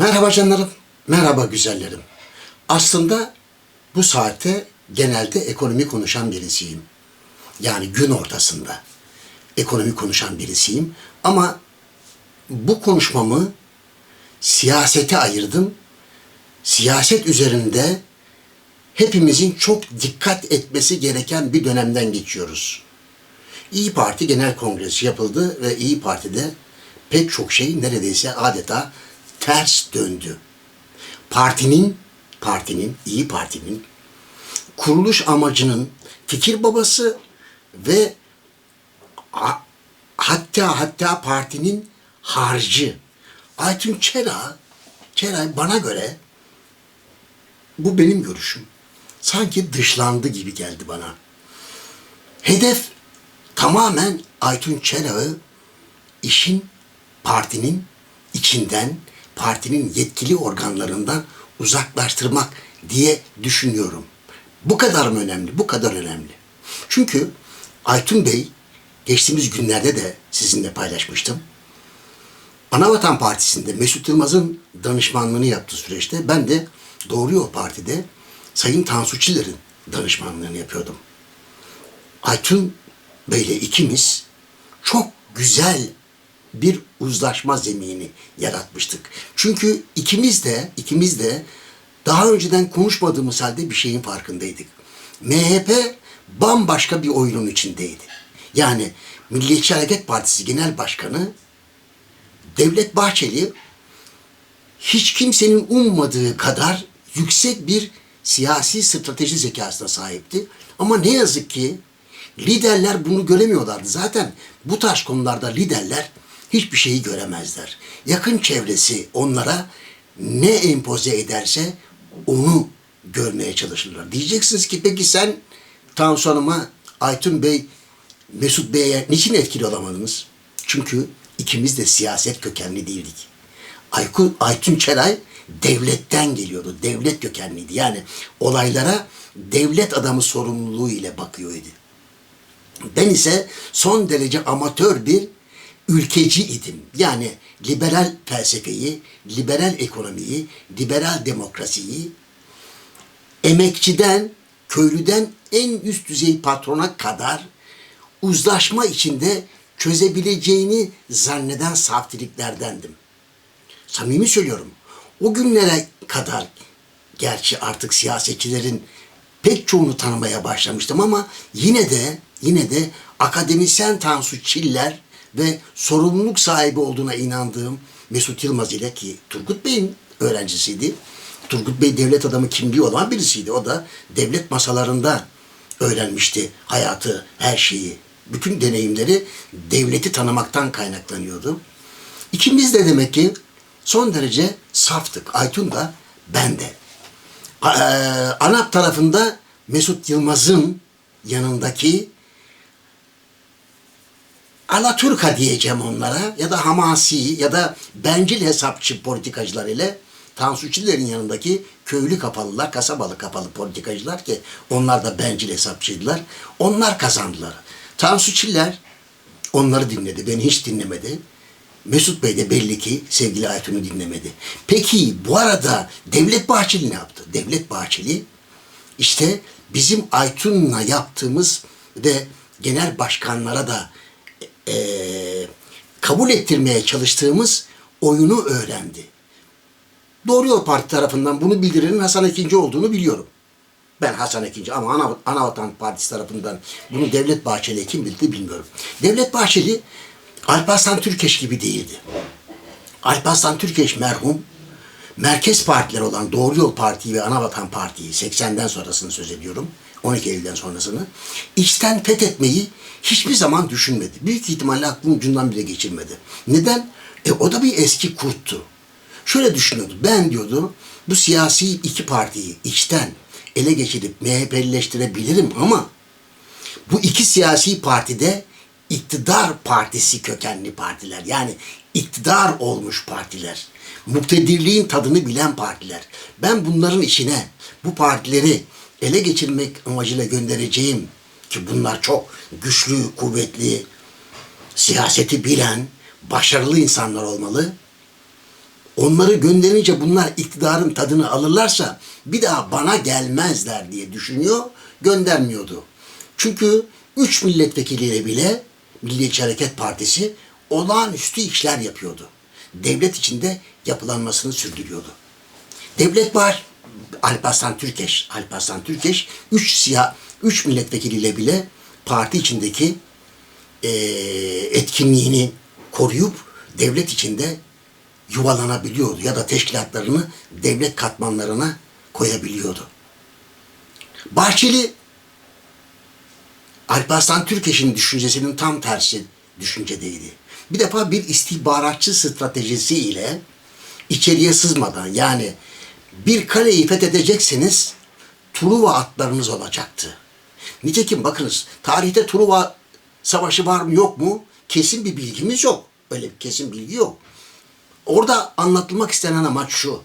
Merhaba canlarım, merhaba güzellerim. Aslında bu saatte genelde ekonomi konuşan birisiyim. Yani gün ortasında ekonomi konuşan birisiyim. Ama bu konuşmamı siyasete ayırdım. Siyaset üzerinde hepimizin çok dikkat etmesi gereken bir dönemden geçiyoruz. İyi Parti Genel Kongresi yapıldı ve İyi Parti'de pek çok şey neredeyse adeta ters döndü. Partinin, partinin, İyi Parti'nin kuruluş amacının fikir babası ve hatta hatta partinin harcı Aytun Çera, Çera bana göre bu benim görüşüm. Sanki dışlandı gibi geldi bana. Hedef tamamen Aytun Çera'yı işin partinin içinden, partinin yetkili organlarından uzaklaştırmak diye düşünüyorum. Bu kadar mı önemli? Bu kadar önemli. Çünkü Aytun Bey geçtiğimiz günlerde de sizinle paylaşmıştım. Anavatan Partisi'nde Mesut Yılmaz'ın danışmanlığını yaptığı süreçte ben de Doğru Yol Parti'de Sayın Tansu Çiller'in danışmanlığını yapıyordum. Aytun Bey'le ikimiz çok güzel bir uzlaşma zemini yaratmıştık. Çünkü ikimiz de ikimiz de daha önceden konuşmadığımız halde bir şeyin farkındaydık. MHP bambaşka bir oyunun içindeydi. Yani Milliyetçi Hareket Partisi Genel Başkanı Devlet Bahçeli hiç kimsenin ummadığı kadar yüksek bir siyasi strateji zekasına sahipti. Ama ne yazık ki liderler bunu göremiyorlardı. Zaten bu tarz konularda liderler hiçbir şeyi göremezler. Yakın çevresi onlara ne empoze ederse onu görmeye çalışırlar. Diyeceksiniz ki peki sen Tansu Hanım'a, Aytun Bey, Mesut Bey'e niçin etkili olamadınız? Çünkü ikimiz de siyaset kökenli değildik. Aykun, Aytun Çeray devletten geliyordu. Devlet kökenliydi. Yani olaylara devlet adamı sorumluluğu ile bakıyordu. Ben ise son derece amatör bir ülkeci idim. Yani liberal felsefeyi, liberal ekonomiyi, liberal demokrasiyi emekçiden, köylüden en üst düzey patrona kadar uzlaşma içinde çözebileceğini zanneden saftiriklerdendim. Samimi söylüyorum. O günlere kadar gerçi artık siyasetçilerin pek çoğunu tanımaya başlamıştım ama yine de yine de akademisyen Tansu Çiller ve sorumluluk sahibi olduğuna inandığım Mesut Yılmaz ile ki Turgut Bey'in öğrencisiydi. Turgut Bey devlet adamı kimliği olan birisiydi. O da devlet masalarında öğrenmişti hayatı, her şeyi. Bütün deneyimleri devleti tanımaktan kaynaklanıyordu. İkimiz de demek ki son derece saftık. Aytun da ben de. Eee, ANAP tarafında Mesut Yılmaz'ın yanındaki Alaturka diyeceğim onlara ya da hamasi ya da bencil hesapçı politikacılar ile Tansu Çiller'in yanındaki köylü kapalılar, kasabalı kapalı politikacılar ki onlar da bencil hesapçıydılar. Onlar kazandılar. Tansu Çiller onları dinledi. Beni hiç dinlemedi. Mesut Bey de belli ki sevgili Aytun'u dinlemedi. Peki bu arada Devlet Bahçeli ne yaptı? Devlet Bahçeli işte bizim Aytun'la yaptığımız ve genel başkanlara da kabul ettirmeye çalıştığımız oyunu öğrendi. Doğru Yol Parti tarafından bunu bildirenin Hasan Ekinci olduğunu biliyorum. Ben Hasan Ekinci ama Ana, Anavatan Partisi tarafından bunu Devlet Bahçeli kim bildi bilmiyorum. Devlet Bahçeli Alparslan Türkeş gibi değildi. Alparslan Türkeş merhum merkez partiler olan Doğru Yol Parti'yi ve Anavatan Parti'yi 80'den sonrasını söz ediyorum. 12 Eylül'den sonrasını içten fethetmeyi hiçbir zaman düşünmedi. Büyük ihtimalle aklının ucundan bile geçirmedi. Neden? E o da bir eski kurttu. Şöyle düşünüyordu. Ben diyordu bu siyasi iki partiyi içten ele geçirip MHP'lileştirebilirim ama bu iki siyasi partide iktidar partisi kökenli partiler. Yani iktidar olmuş partiler. Muktedirliğin tadını bilen partiler. Ben bunların içine bu partileri ele geçirmek amacıyla göndereceğim ki bunlar çok güçlü, kuvvetli, siyaseti bilen, başarılı insanlar olmalı. Onları gönderince bunlar iktidarın tadını alırlarsa bir daha bana gelmezler diye düşünüyor, göndermiyordu. Çünkü üç milletvekiliyle bile Milliyetçi Hareket Partisi olağanüstü işler yapıyordu. Devlet içinde yapılanmasını sürdürüyordu. Devlet var. Alparslan Türkeş, Alparslan Türkeş üç siyah, üç milletvekiliyle bile parti içindeki eee, etkinliğini koruyup devlet içinde yuvalanabiliyordu ya da teşkilatlarını devlet katmanlarına koyabiliyordu. Bahçeli Alparslan Türkeş'in düşüncesinin tam tersi düşüncedeydi. Bir defa bir istihbaratçı stratejisi ile içeriye sızmadan yani bir kaleyi fethedecekseniz Truva atlarınız olacaktı. Nitekim bakınız tarihte Truva savaşı var mı yok mu kesin bir bilgimiz yok. Öyle bir kesin bilgi yok. Orada anlatılmak istenen amaç şu.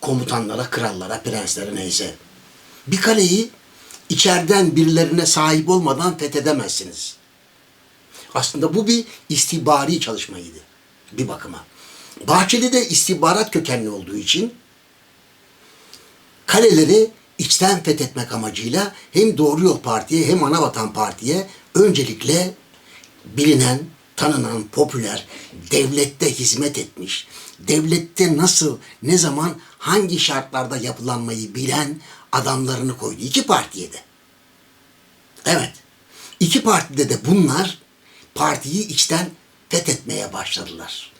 Komutanlara, krallara, prenslere neyse. Bir kaleyi içeriden birilerine sahip olmadan fethedemezsiniz. Aslında bu bir istihbari çalışmaydı bir bakıma. Bahçeli de istihbarat kökenli olduğu için kaleleri içten fethetmek amacıyla hem Doğru Yol Parti'ye hem Anavatan Parti'ye öncelikle bilinen, tanınan, popüler, devlette hizmet etmiş, devlette nasıl, ne zaman, hangi şartlarda yapılanmayı bilen adamlarını koydu. İki partiye de. Evet. İki partide de bunlar partiyi içten fethetmeye başladılar.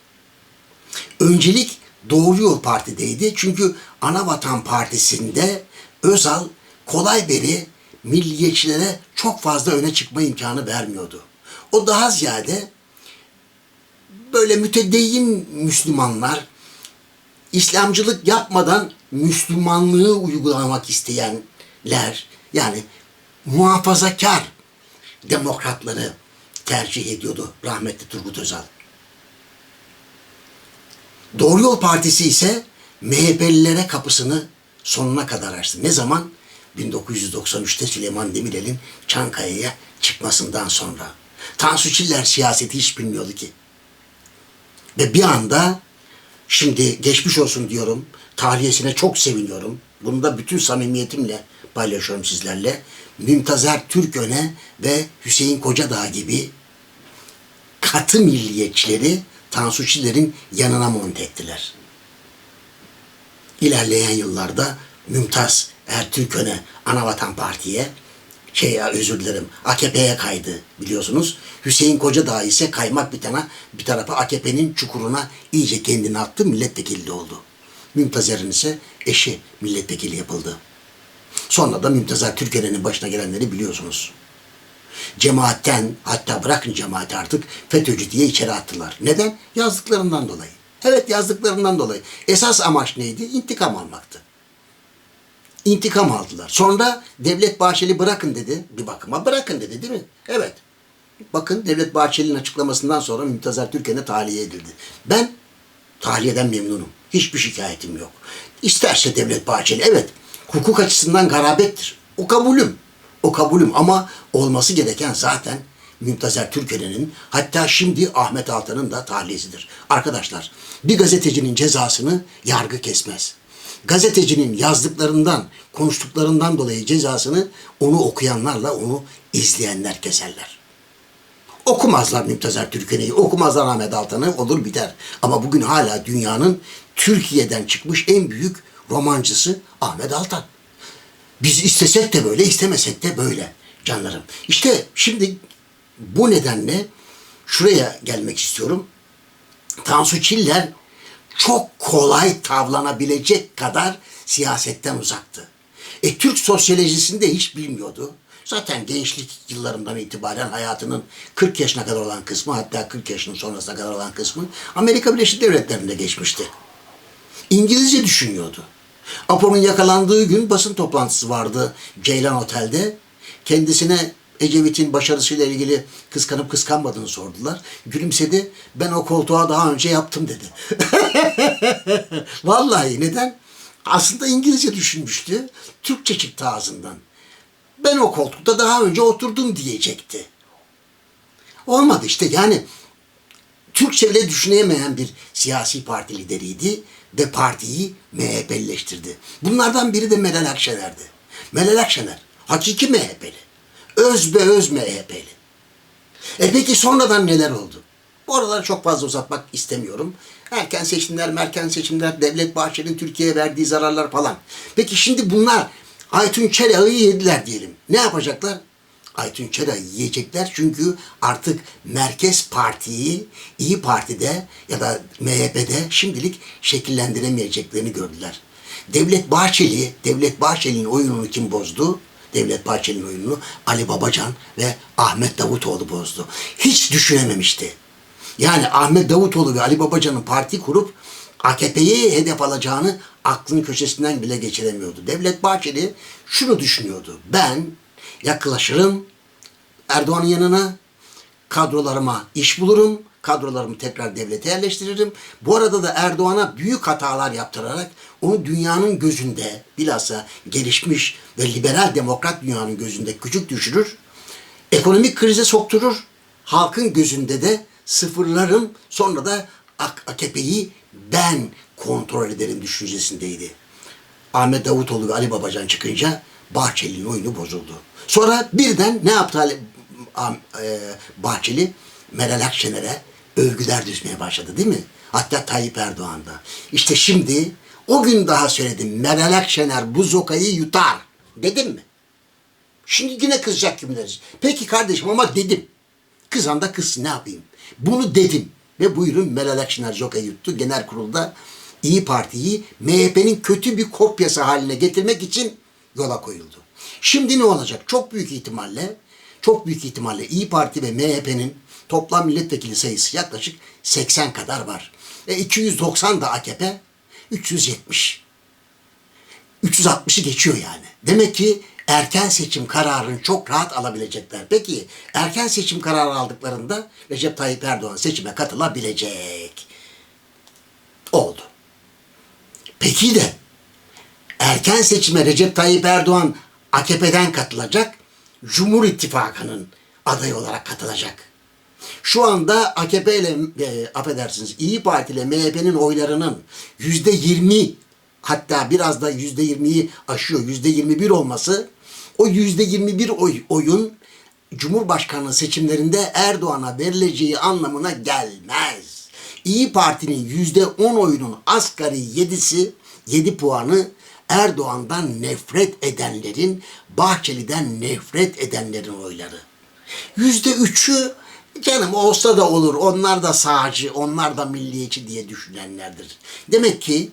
Öncelik Doğru Yol Parti'deydi. Çünkü Anavatan Partisi'nde Özal kolay beri milliyetçilere çok fazla öne çıkma imkanı vermiyordu. O daha ziyade böyle mütedeyyin Müslümanlar, İslamcılık yapmadan Müslümanlığı uygulamak isteyenler, yani muhafazakar demokratları tercih ediyordu rahmetli Turgut Özal. Doğru Yol Partisi ise MHP'lilere kapısını sonuna kadar açtı. Ne zaman? 1993'te Süleyman Demirel'in Çankaya'ya çıkmasından sonra. Tansu Çiller siyaseti hiç bilmiyordu ki. Ve bir anda şimdi geçmiş olsun diyorum. Tahliyesine çok seviniyorum. Bunu da bütün samimiyetimle paylaşıyorum sizlerle. Mümtazer Türköne ve Hüseyin Kocadağ gibi katı milliyetçileri Tansu Çiller'in yanına monte ettiler. İlerleyen yıllarda Mümtaz Ertürkön'e Anavatan Parti'ye şey özür dilerim AKP'ye kaydı biliyorsunuz. Hüseyin Kocadağ ise kaymak bir tane bir tarafa AKP'nin çukuruna iyice kendini attı milletvekili oldu. Mümtaz Er'in ise eşi milletvekili yapıldı. Sonra da Mümtaz Türkiye'nin başına gelenleri biliyorsunuz. Cemaatten hatta bırakın cemaati artık FETÖ'cü diye içeri attılar. Neden? Yazdıklarından dolayı. Evet yazdıklarından dolayı. Esas amaç neydi? İntikam almaktı. İntikam aldılar. Sonra Devlet Bahçeli bırakın dedi. Bir bakıma bırakın dedi değil mi? Evet. Bakın Devlet Bahçeli'nin açıklamasından sonra Mümtaz Türkiye'ne tahliye edildi. Ben tahliyeden memnunum. Hiçbir şikayetim yok. İsterse Devlet Bahçeli evet hukuk açısından garabettir. O kabulüm. O kabulüm ama olması gereken zaten Mümtazer Türkeli'nin hatta şimdi Ahmet Altan'ın da tahliyesidir. Arkadaşlar bir gazetecinin cezasını yargı kesmez. Gazetecinin yazdıklarından, konuştuklarından dolayı cezasını onu okuyanlarla onu izleyenler keserler. Okumazlar Mümtazer Türkeli'yi, okumazlar Ahmet Altan'ı olur biter. Ama bugün hala dünyanın Türkiye'den çıkmış en büyük romancısı Ahmet Altan. Biz istesek de böyle, istemesek de böyle canlarım. İşte şimdi bu nedenle şuraya gelmek istiyorum. Tansu Çiller çok kolay tavlanabilecek kadar siyasetten uzaktı. E Türk sosyolojisini de hiç bilmiyordu. Zaten gençlik yıllarından itibaren hayatının 40 yaşına kadar olan kısmı hatta 40 yaşının sonrasına kadar olan kısmı Amerika Birleşik Devletleri'nde geçmişti. İngilizce düşünüyordu. Apo'nun yakalandığı gün basın toplantısı vardı Ceylan Otel'de. Kendisine Ecevit'in başarısıyla ilgili kıskanıp kıskanmadığını sordular. Gülümsedi. Ben o koltuğa daha önce yaptım dedi. Vallahi neden? Aslında İngilizce düşünmüştü. Türkçe çıktı ağzından. Ben o koltukta daha önce oturdum diyecekti. Olmadı işte yani Türkçe bile düşünemeyen bir siyasi parti lideriydi ve partiyi MHP'lileştirdi. Bunlardan biri de Meral Akşener'di. Meral Akşener hakiki MHP'li. Öz be öz MHP'li. E peki sonradan neler oldu? Bu araları çok fazla uzatmak istemiyorum. Erken seçimler, merken seçimler, Devlet Bahçeli'nin Türkiye'ye verdiği zararlar falan. Peki şimdi bunlar Aytun Çelak'ı yediler diyelim. Ne yapacaklar? Aytun Çelak'ı yiyecekler çünkü artık Merkez Parti'yi İyi Parti'de ya da MHP'de şimdilik şekillendiremeyeceklerini gördüler. Devlet Bahçeli, Devlet Bahçeli'nin oyununu kim bozdu? Devlet Bahçeli'nin oyununu Ali Babacan ve Ahmet Davutoğlu bozdu. Hiç düşünememişti. Yani Ahmet Davutoğlu ve Ali Babacan'ın parti kurup AKP'yi hedef alacağını aklının köşesinden bile geçiremiyordu. Devlet Bahçeli şunu düşünüyordu. Ben yaklaşırım Erdoğan'ın yanına, kadrolarıma iş bulurum, kadrolarımı tekrar devlete yerleştiririm. Bu arada da Erdoğan'a büyük hatalar yaptırarak onu dünyanın gözünde bilhassa gelişmiş ve liberal demokrat dünyanın gözünde küçük düşürür. Ekonomik krize sokturur. Halkın gözünde de sıfırlarım sonra da AKP'yi ben kontrol ederim düşüncesindeydi. Ahmet Davutoğlu ve Ali Babacan çıkınca Bahçeli'nin oyunu bozuldu. Sonra birden ne yaptı Ali, e, Bahçeli? Meral Akşener'e övgüler düşmeye başladı değil mi? Hatta Tayyip Erdoğan da. İşte şimdi o gün daha söyledim. Meral Akşener bu zokayı yutar. Dedim mi? Şimdi yine kızacak deriz. Peki kardeşim ama dedim. Kızan da kızsın ne yapayım? Bunu dedim. Ve buyurun Meral Akşener zokayı yuttu. Genel kurulda İyi Parti'yi MHP'nin kötü bir kopyası haline getirmek için yola koyuldu. Şimdi ne olacak? Çok büyük ihtimalle çok büyük ihtimalle İyi Parti ve MHP'nin toplam milletvekili sayısı yaklaşık 80 kadar var. E 290 da AKP, 370. 360'ı geçiyor yani. Demek ki erken seçim kararını çok rahat alabilecekler. Peki erken seçim kararı aldıklarında Recep Tayyip Erdoğan seçime katılabilecek. Oldu. Peki de erken seçime Recep Tayyip Erdoğan AKP'den katılacak, Cumhur İttifakı'nın adayı olarak katılacak. Şu anda AKP ile e, affedersiniz İyi Parti ile MHP'nin oylarının yüzde yirmi hatta biraz da yüzde yirmiyi aşıyor. Yüzde yirmi bir olması o yüzde yirmi bir oy, oyun Cumhurbaşkanlığı seçimlerinde Erdoğan'a verileceği anlamına gelmez. İyi Parti'nin yüzde on oyunun asgari yedisi, yedi puanı Erdoğan'dan nefret edenlerin, Bahçeli'den nefret edenlerin oyları. Yüzde üçü canım olsa da olur, onlar da sağcı, onlar da milliyetçi diye düşünenlerdir. Demek ki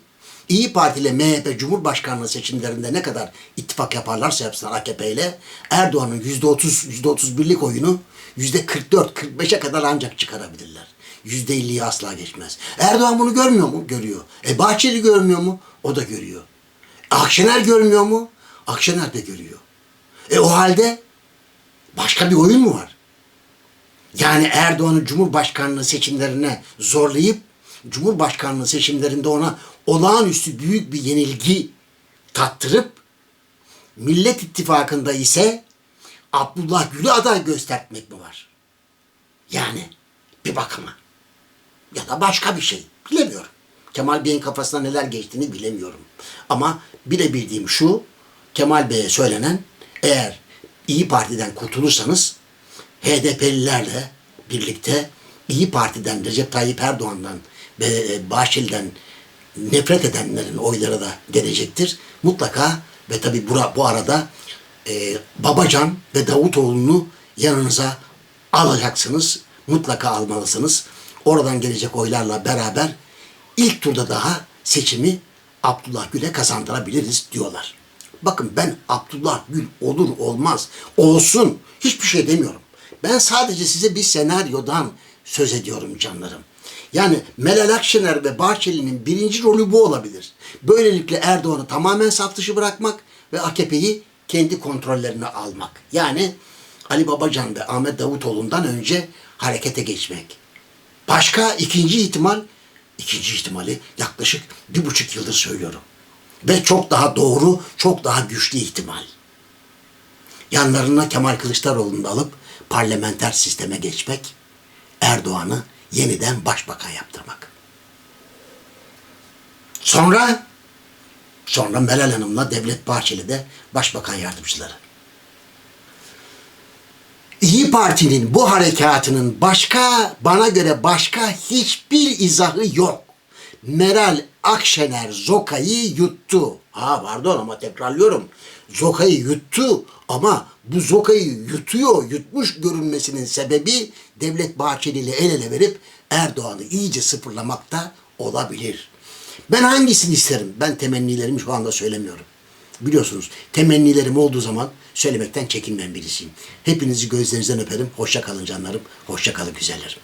İyi Parti ile MHP Cumhurbaşkanlığı seçimlerinde ne kadar ittifak yaparlarsa yapsınlar AKP ile Erdoğan'ın yüzde otuz, yüzde otuz birlik oyunu yüzde kırk dört, kırk beşe kadar ancak çıkarabilirler. Yüzde elliyi asla geçmez. Erdoğan bunu görmüyor mu? Görüyor. E Bahçeli görmüyor mu? O da görüyor. Akşener görmüyor mu? Akşener de görüyor. E o halde başka bir oyun mu var? Yani Erdoğan'ı Cumhurbaşkanlığı seçimlerine zorlayıp Cumhurbaşkanlığı seçimlerinde ona olağanüstü büyük bir yenilgi tattırıp Millet İttifakı'nda ise Abdullah Gül'ü aday göstermek mi var? Yani bir bakıma. Ya da başka bir şey. Bilemiyorum. Kemal Bey'in kafasına neler geçtiğini bilemiyorum. Ama bilebildiğim şu, Kemal Bey'e söylenen eğer İyi Parti'den kurtulursanız HDP'lilerle birlikte İyi Parti'den Recep Tayyip Erdoğan'dan ve Bahçeli'den nefret edenlerin oyları da gelecektir. Mutlaka ve tabi bu arada e, Babacan ve Davutoğlu'nu yanınıza alacaksınız. Mutlaka almalısınız. Oradan gelecek oylarla beraber ilk turda daha seçimi Abdullah Gül'e kazandırabiliriz diyorlar. Bakın ben Abdullah Gül olur olmaz olsun hiçbir şey demiyorum. Ben sadece size bir senaryodan söz ediyorum canlarım. Yani Meral Akşener ve Bahçeli'nin birinci rolü bu olabilir. Böylelikle Erdoğan'ı tamamen saf dışı bırakmak ve AKP'yi kendi kontrollerine almak. Yani Ali Babacan ve Ahmet Davutoğlu'ndan önce harekete geçmek. Başka ikinci ihtimal, ikinci ihtimali yaklaşık bir buçuk yıldır söylüyorum. Ve çok daha doğru, çok daha güçlü ihtimal. Yanlarına Kemal Kılıçdaroğlu'nu da alıp parlamenter sisteme geçmek, Erdoğan'ı yeniden başbakan yaptırmak. Sonra sonra Meral Hanım'la Devlet Bahçeli de başbakan yardımcıları. İyi Parti'nin bu harekatının başka, bana göre başka hiçbir izahı yok. Meral Akşener Zoka'yı yuttu. Ha pardon ama tekrarlıyorum. Zoka'yı yuttu ama bu Zoka'yı yutuyor, yutmuş görünmesinin sebebi Devlet Bahçeli ile el ele verip Erdoğan'ı iyice sıfırlamakta olabilir. Ben hangisini isterim? Ben temennilerimi şu anda söylemiyorum. Biliyorsunuz temennilerim olduğu zaman söylemekten çekinmeyen birisiyim. Hepinizi gözlerinizden öperim. Hoşça kalın canlarım. Hoşça kalın güzellerim.